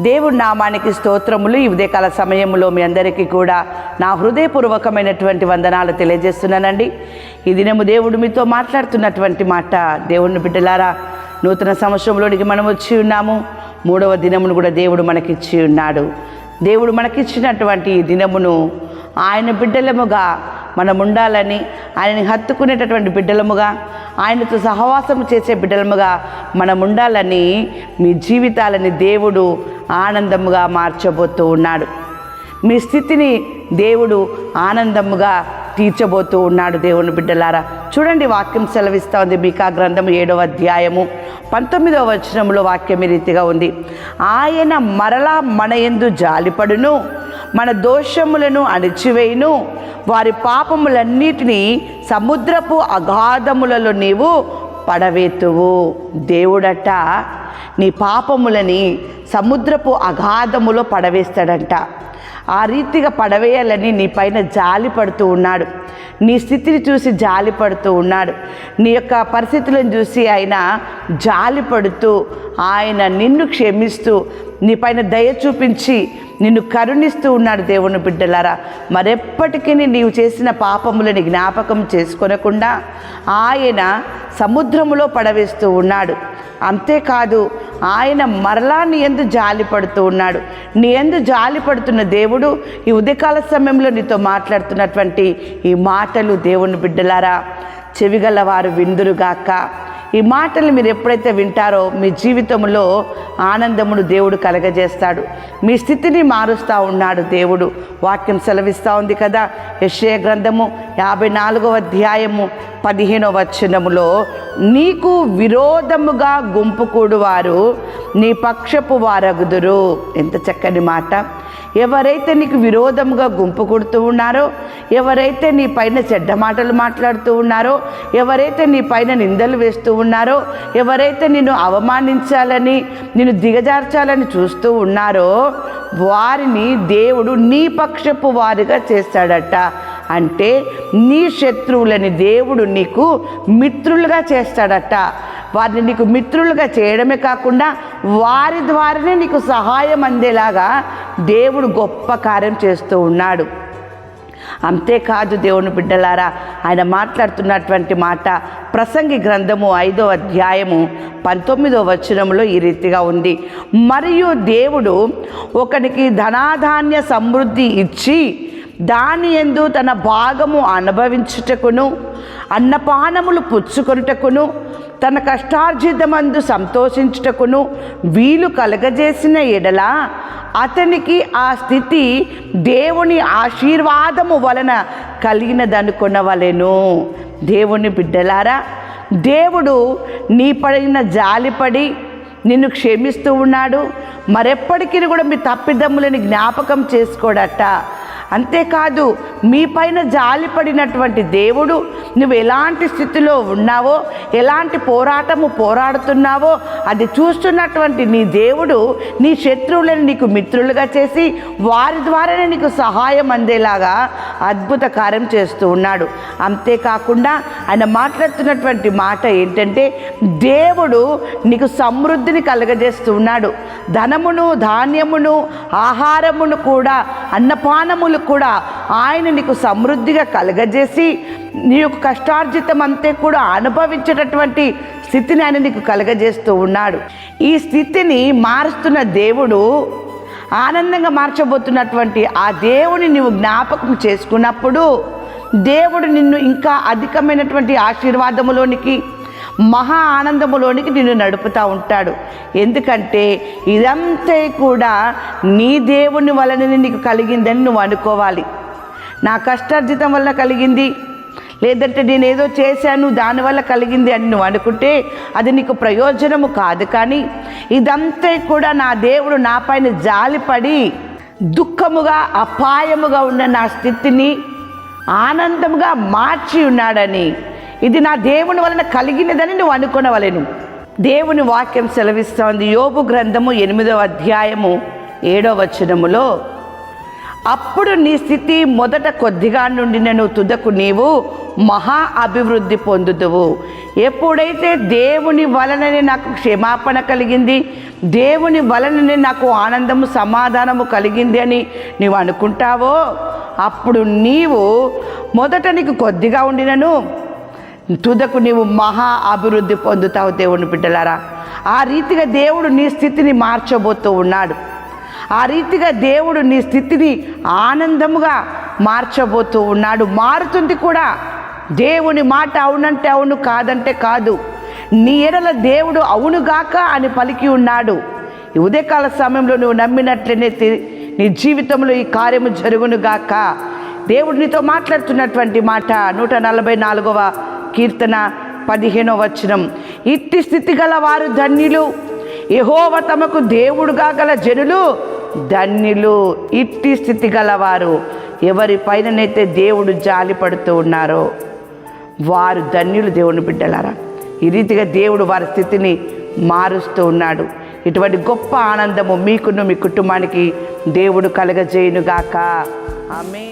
దేవుడి నామానికి స్తోత్రములు. ఈ ఉదయకాల సమయంలో మీ అందరికీ కూడా నా హృదయపూర్వకమైనటువంటి వందనాలు తెలియజేస్తున్నానండి. ఈ దినము దేవుడు మీతో మాట్లాడుతున్నటువంటి మాట. దేవుని బిడ్డలారా నూతన సంవత్సరంలోనికి మనం వచ్చి ఉన్నాము. మూడవ దినమును కూడా దేవుడు మనకిచ్చి ఉన్నాడు. దేవుడు మనకిచ్చినటువంటి ఈ దినమును ఆయన బిడ్డలముగా మనం ఉండాలని ఆయనని హత్తుకునేటటువంటి బిడ్డలముగా ఆయనతో సహవాసం చేసే బిడ్డలముగా మనం ఉండాలని మీ జీవితాలని దేవుడు ఆనందముగా మార్చబోతూ ఉన్నాడు. మీ స్థితిని దేవుడు ఆనందముగా తీర్చబోతూ ఉన్నాడు దేవుని బిడ్డలారా. చూడండి వాక్యం సెలవిస్తూ ఉంది మీకా గ్రంథము ఏడవ అధ్యాయము పంతొమ్మిదవ వచనంలో వాక్యం ఈ రీతిగా ఉంది. ఆయన మరలా మన ఎందు జాలిపడును మన దోషములను అణిచివేయును. వారి పాపములన్నిటినీ సముద్రపు అగాధములలో నీవు పడవేతువు. దేవుడట నీ పాపములని సముద్రపు అగాధములో పడవేస్తాడంట. ఆ రీతిగా పడవేయాలని నీ పైన జాలి పడుతూ ఉన్నాడు. నీ స్థితిని చూసి జాలి పడుతూ ఉన్నాడు. నీ యొక్క పరిస్థితులను చూసి ఆయన జాలి పడుతూ ఆయన నిన్ను క్షమిస్తూ నీ పైన దయ చూపించి నిన్ను కరుణిస్తూ ఉన్నాడు దేవుని బిడ్డలారా. మరెప్పటికీ నీవు చేసిన పాపములని జ్ఞాపకం చేసుకొనకుండా ఆయన సముద్రములో పడవేస్తూ ఉన్నాడు. అంతేకాదు ఆయన మరలా నీ ఎందు జాలి పడుతూ ఉన్నాడు. నీ ఎందు జాలి పడుతున్న దేవుడు ఈ ఉదయకాల సమయంలో నీతో మాట్లాడుతున్నటువంటి ఈ మాటలు దేవుని బిడ్డలారా. చెవిగల వారు విందురుగాక. ఈ మాటలు మీరు ఎప్పుడైతే వింటారో మీ జీవితంలో ఆనందమును దేవుడు కలగజేస్తాడు. మీ స్థితిని మారుస్తూ ఉన్నాడు దేవుడు. వాక్యం సెలవిస్తూ ఉంది కదా. యశ్య గ్రంథము యాభై నాలుగవ అధ్యాయము పదిహేనవ వచనములో నీకు విరోధముగా గుంపు కూడువారు నీ పక్షపు వారగుదురు. ఎంత చక్కని మాట. ఎవరైతే నీకు విరోధముగా గుంపు కొడుతూ ఉన్నారో ఎవరైతే నీ పైన చెడ్డ మాటలు మాట్లాడుతూ ఉన్నారో ఎవరైతే నీ పైన నిందలు వేస్తూ ఉన్నారో ఎవరైతే నిన్ను అవమానించాలని నిన్ను దిగజార్చాలని చూస్తూ ఉన్నారో వారిని దేవుడు నీ పక్షపు వారిగా చేస్తాడట. అంటే నీ శత్రువులని దేవుడు నీకు మిత్రులుగా చేస్తాడట. వారిని నీకు మిత్రులుగా చేయడమే కాకుండా వారి ద్వారానే నీకు సహాయం అందేలాగా దేవుడు గొప్ప కార్యం చేస్తూ ఉన్నాడు. అంతేకాదు దేవుని బిడ్డలారా ఆయన మాట్లాడుతున్నటువంటి మాట ప్రసంగి గ్రంథము ఐదో అధ్యాయము పంతొమ్మిదో వచనంలో ఈ రీతిగా ఉంది. మరియు దేవుడు ఒకనికి ధనాధాన్య సమృద్ధి ఇచ్చి దాని ఎందు తన భాగము అనుభవించుటకును అన్నపానములు పుచ్చుకొనుటకును తన కష్టార్జితమందు సంతోషించుటకును వీలు కలగజేసిన ఎడల అతనికి ఆ స్థితి దేవుని ఆశీర్వాదము వలన కలిగినదనుకునవలెను. దేవుని బిడ్డలారా దేవుడు నీ పడిన జాలిపడి నిన్ను క్షమిస్తూ ఉన్నాడు. మరెప్పటికీ కూడా మీ తప్పిదమ్ములని జ్ఞాపకం చేసుకోడట. అంతేకాదు మీ పైన జాలిపడినటువంటి దేవుడు నువ్వు ఎలాంటి స్థితిలో ఉన్నావో ఎలాంటి పోరాటము పోరాడుతున్నావో అది చూస్తున్నటువంటి నీ దేవుడు నీ శత్రువులను నీకు మిత్రులుగా చేసి వారి ద్వారానే నీకు సహాయం అందేలాగా అద్భుత కార్యం చేస్తూ ఉన్నాడు. అంతేకాకుండా ఆయన మాట్లాడుతున్నటువంటి మాట ఏంటంటే దేవుడు నీకు సమృద్ధిని కలగజేస్తూ ఉన్నాడు. ధనమును ధాన్యమును ఆహారమును కూడా అన్నపానములు కూడా ఆయన నీకు సమృద్ధిగా కలగజేసి నీ యొక్క కష్టార్జితం అంతే కూడా అనుభవించేటటువంటి స్థితిని ఆయన నీకు కలగజేస్తూ ఉన్నాడు. ఈ స్థితిని మారుస్తున్న దేవుడు ఆనందంగా మార్చబోతున్నటువంటి ఆ దేవుని నీవు జ్ఞాపకం చేసుకున్నప్పుడు దేవుడు నిన్ను ఇంకా అధికమైనటువంటి ఆశీర్వాదములోనికి మహా ఆనందములోనికి నిన్ను నడుపుతూ ఉంటాడు. ఎందుకంటే ఇదంతా కూడా నీ దేవుని వలన నీకు కలిగిందని నువ్వు అనుకోవాలి. నా కష్టార్జితం వల్ల కలిగింది. లేదంటే నేను ఏదో చేశాను దానివల్ల కలిగింది అని నువ్వు అనుకుంటే అది నీకు ప్రయోజనము కాదు. కానీ ఇదంతా కూడా నా దేవుడు నా పైన జాలిపడి దుఃఖముగా అపాయముగా ఉన్న నా స్థితిని ఆనందముగా మార్చి ఉన్నాడని ఇది నా దేవుని వలన కలిగినదని నువ్వు అనుకునవలను. దేవుని వాక్యం సెలవిస్తోంది. యోబు గ్రంథము ఎనిమిదవ అధ్యాయము ఏడవ వచనములో అప్పుడు నీ స్థితి మొదట కొద్దిగా నుండి నేను తుదకు నీవు మహా అభివృద్ధి పొందుదువు. ఎప్పుడైతే దేవుని వలననే నాకు క్షమాపణ కలిగింది దేవుని వలననే నాకు ఆనందము సమాధానము కలిగింది అని నీవు అనుకుంటావో అప్పుడు నీవు మొదట నీకు కొద్దిగా ఉండినను. తుదకు నీవు మహా అభివృద్ధి పొందుతావు దేవుని బిడ్డలారా. ఆ రీతిగా దేవుడు నీ స్థితిని మార్చబోతూ ఉన్నాడు. ఆ రీతిగా దేవుడు నీ స్థితిని ఆనందముగా మార్చబోతూ ఉన్నాడు. మారుతుంది కూడా. దేవుని మాట అవునంటే అవును కాదంటే కాదు. నీ ఎడల దేవుడు అవునుగాక అని పలికి ఉన్నాడు. ఈ ఉదయకాల సమయంలో నువ్వు నమ్మినట్లనే నీ జీవితంలో ఈ కార్యము జరుగునుగాక. దేవుడు నీతో మాట్లాడుతున్నటువంటి మాట నూట నలభై నాలుగవ కీర్తన పదిహేనవ వచనం. ఇట్టి స్థితి గల వారు ధన్యులు. యహోవ తమకు దేవుడుగా గల జనులు ధన్యులు. ఇట్టి స్థితి గలవారు. ఎవరి పైననైతే దేవుడు జాలి పడుతూ ఉన్నారో వారు ధన్యులు దేవుని బిడ్డలారా. ఈ రీతిగా దేవుడు వారి స్థితిని మారుస్తూ ఉన్నాడు. ఇటువంటి గొప్ప ఆనందము మీకును మీ కుటుంబానికి దేవుడు కలగజేయునుగాక. ఆమె